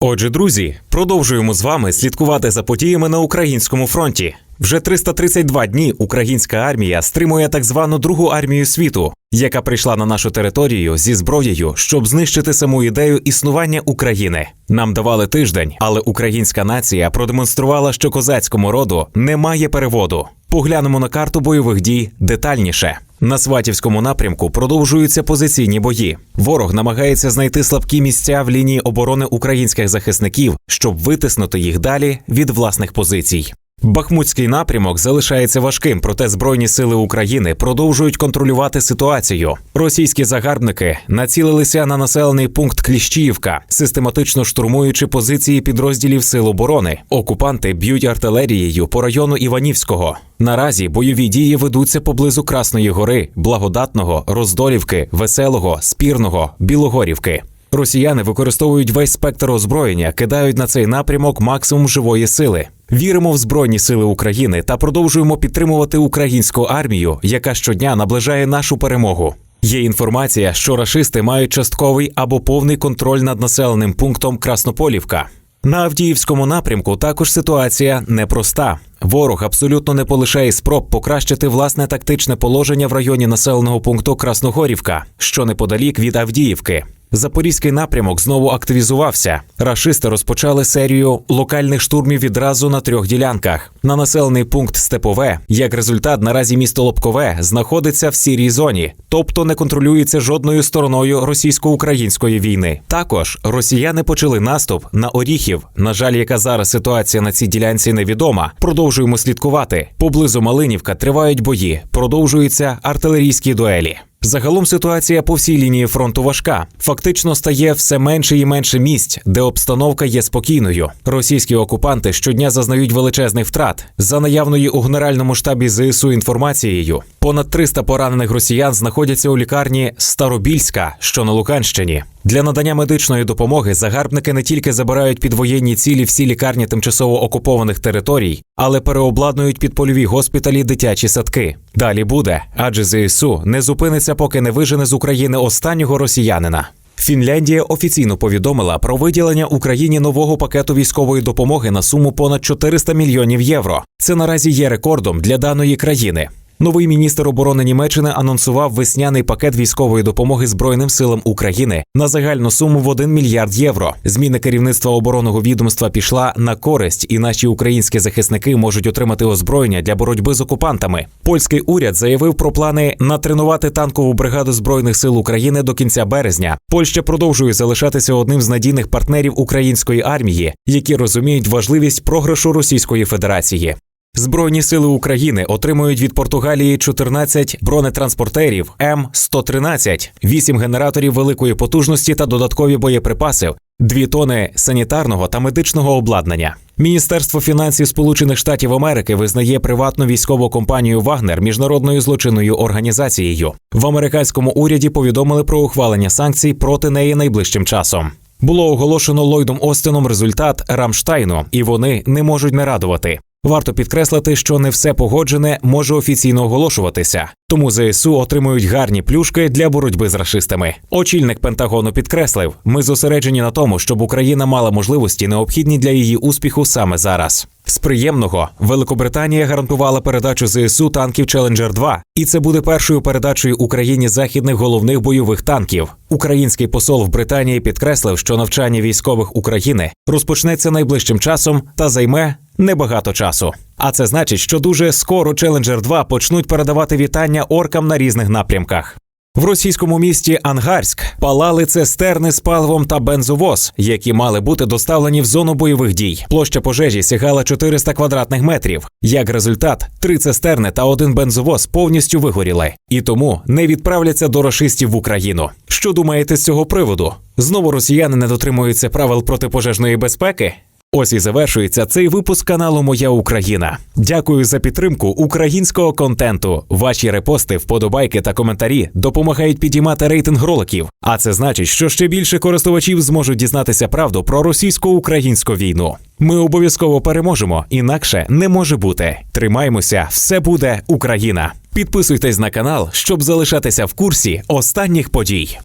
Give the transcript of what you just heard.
Отже, друзі, продовжуємо з вами слідкувати за подіями на українському фронті. Вже 332 дні українська армія стримує так звану другу армію світу, яка прийшла на нашу територію зі зброєю, щоб знищити саму ідею існування України. Нам давали тиждень, але українська нація продемонструвала, що козацькому роду немає переводу. Поглянемо на карту бойових дій детальніше. На Сватівському напрямку продовжуються позиційні бої. Ворог намагається знайти слабкі місця в лінії оборони українських захисників, щоб витиснути їх далі від власних позицій. Бахмутський напрямок залишається важким, проте збройні сили України продовжують контролювати ситуацію. Російські загарбники націлилися на населений пункт Кліщіївка, систематично штурмуючи позиції підрозділів сил оборони. Окупанти б'ють артилерією по району Іванівського. Наразі бойові дії ведуться поблизу Красної Гори, Благодатного, Роздолівки, Веселого, Спірного, Білогорівки. Росіяни використовують весь спектр озброєння, кидають на цей напрямок максимум живої сили. Віримо в Збройні Сили України та продовжуємо підтримувати українську армію, яка щодня наближає нашу перемогу. Є інформація, що рашисти мають частковий або повний контроль над населеним пунктом Краснополівка. На Авдіївському напрямку також ситуація непроста. Ворог абсолютно не полишає спроб покращити власне тактичне положення в районі населеного пункту Красногорівка, що неподалік від Авдіївки. Запорізький напрямок знову активізувався. Рашисти розпочали серію локальних штурмів відразу на трьох ділянках. На населений пункт Степове, як результат, наразі місто Лобкове знаходиться в сірій зоні, тобто не контролюється жодною стороною російсько-української війни. Також росіяни почали наступ на Оріхів. На жаль, яка зараз ситуація на цій ділянці невідома. Продовжуємо слідкувати. Поблизу Малинівка тривають бої, продовжуються артилерійські дуелі. Загалом ситуація по всій лінії фронту важка. Фактично стає все менше і менше місць, де обстановка є спокійною. Російські окупанти щодня зазнають величезних втрат за наявною у генеральному штабі ЗСУ інформацією. Понад 300 поранених росіян знаходяться у лікарні Старобільська, що на Луганщині. Для надання медичної допомоги загарбники не тільки забирають під воєнні цілі всі лікарні тимчасово окупованих територій, але переобладнують під польові госпіталі дитячі садки. Далі буде, адже ЗСУ не зупиниться, поки не вижене з України останнього росіянина. Фінляндія офіційно повідомила про виділення Україні нового пакету військової допомоги на суму понад 400 мільйонів євро. Це наразі є рекордом для даної країни. Новий міністр оборони Німеччини анонсував весняний пакет військової допомоги Збройним силам України на загальну суму в 1 мільярд євро. Зміна керівництва оборонного відомства пішла на користь, і наші українські захисники можуть отримати озброєння для боротьби з окупантами. Польський уряд заявив про плани натренувати танкову бригаду збройних сил України до кінця березня. Польща продовжує залишатися одним з надійних партнерів української армії, які розуміють важливість програшу Російської Федерації. Збройні сили України отримують від Португалії 14 бронетранспортерів М113, 8 генераторів великої потужності та додаткові боєприпаси, 2 тони санітарного та медичного обладнання. Міністерство фінансів Сполучених Штатів Америки визнає приватну військову компанію Вагнер міжнародною злочинною організацією. В американському уряді повідомили про ухвалення санкцій проти неї найближчим часом. Було оголошено Ллойдом Остином результат Рамштайну, і вони не можуть не радувати. Варто підкреслити, що не все погоджене може офіційно оголошуватися, тому ЗСУ отримують гарні плюшки для боротьби з рашистами. Очільник Пентагону підкреслив: ми зосереджені на тому, щоб Україна мала можливості, необхідні для її успіху саме зараз. З приємного Великобританія гарантувала передачу ЗСУ танків Челенджер 2 і це буде першою передачею Україні західних головних бойових танків. Український посол в Британії підкреслив, що навчання військових України розпочнеться найближчим часом та займе небагато часу. А це значить, що дуже скоро Челенджер 2 почнуть передавати вітання оркам на різних напрямках. В російському місті Ангарськ палали цистерни з паливом та бензовоз, які мали бути доставлені в зону бойових дій. Площа пожежі сягала 400 квадратних метрів. Як результат, три цистерни та один бензовоз повністю вигоріли, і тому не відправляться до рашистів в Україну. Що думаєте з цього приводу? Знову росіяни не дотримуються правил протипожежної безпеки? Ось і завершується цей випуск каналу Моя Україна. Дякую за підтримку українського контенту. Ваші репости, вподобайки та коментарі допомагають підіймати рейтинг роликів. А це значить, що ще більше користувачів зможуть дізнатися правду про російсько-українську війну. Ми обов'язково переможемо, інакше не може бути. Тримаймося, все буде Україна. Підписуйтесь на канал, щоб залишатися в курсі останніх подій.